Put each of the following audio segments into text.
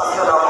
আসসালামু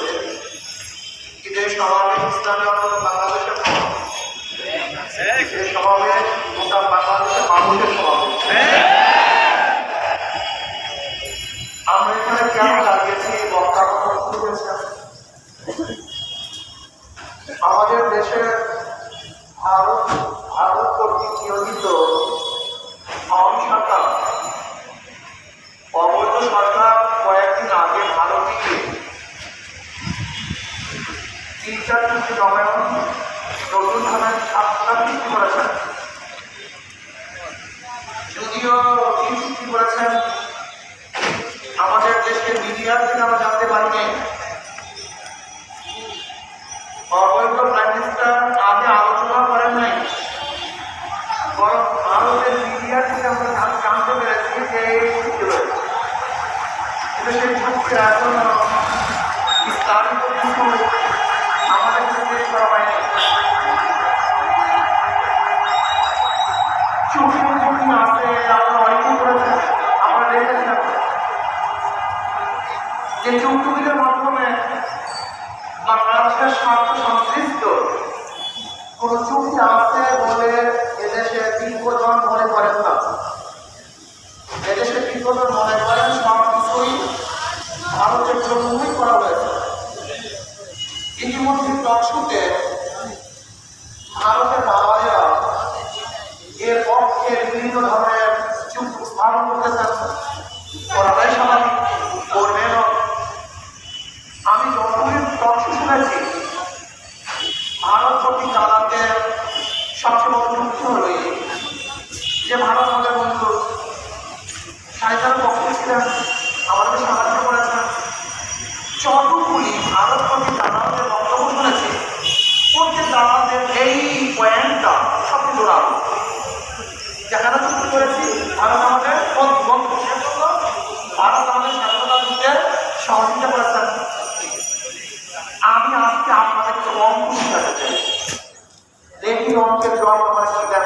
সমাবেশ ইসলামী আন্দোলন বাংলাদেশের নয়। এই সমাবেশ গোটা বাংলাদেশের মানুষের সমাবেশ চার চুক্তি নবায়ন নতুন ধানের সাতটা চুক্তি করেছেন। যদিও তিন চুক্তি করেছেন, আমাদের দেশের মিডিয়ার থেকে আমরা জানতে পারিনি আগে আলোচনা করেন নাই। বরং মিডিয়ার থেকে আমরা এখন বিস্তারিত কিছু আমাদের কাছে পেশ করা হয়নি চুক্তি চুক্তি আছে আপনারা অনেকেই করেছেন আমরা দেখেছিলাম যে চুক্তিগুলির মাধ্যমে বাংলাদেশের স্বার্থ সংশ্লিষ্ট কোন চুক্তি আছে বলে এদেশে দীর্ঘজন মনে করেন না? এদেশে দীর্ঘজন মনে করেন সব কিছুই ভারতের জন্যই করা হয়েছে। ইতিমধ্যে টকশুতে ভারতের সবচেয়ে বড় যুক্তি হল যে ভারত আমাদের বন্ধু। সাহিত্যার পক্ষে ছিলেন? আমাদের সাহায্য করেছেন। যতগুলি ভারত প্রতি দালালদের বক্তব্য শুনেছি প্রত্যেক দালালদের এই পয়েন্টটা সবচেয়ে জোরালো যেখানে চুক্তি করেছি ভারত আমাদের বন্ধু বন্ধু সেজন্য ভারত আমাদের স্বাধীনতা দিতে সহযোগিতা করেছেন আমি আজকে আপনাদেরকে অঙ্ক শিখাতে চাই দেখি অঙ্কের জবাব আমার কি দেন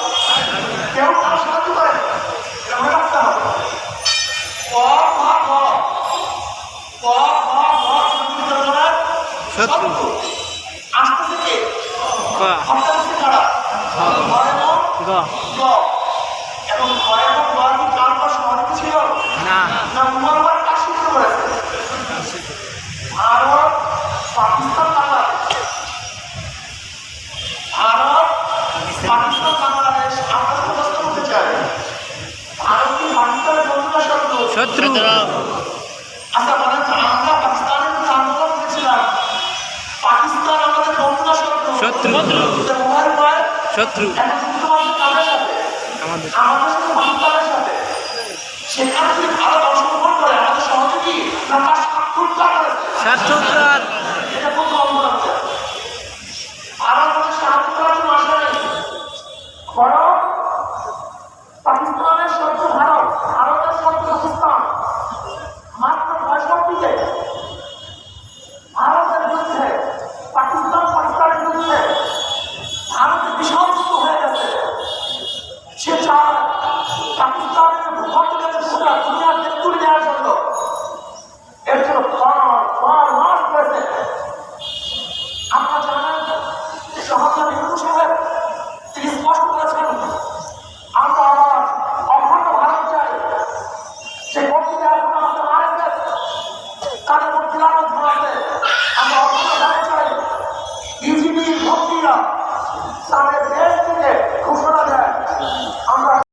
কেউ কারও সাহায্য করে এটা মনে রাখতে হবে। ক। খ গ। শুধুমাত্র শত্রু। শত্রু। আমাদের। আমাদের সাথে সাথে। সেখানে নেহরু সাহেব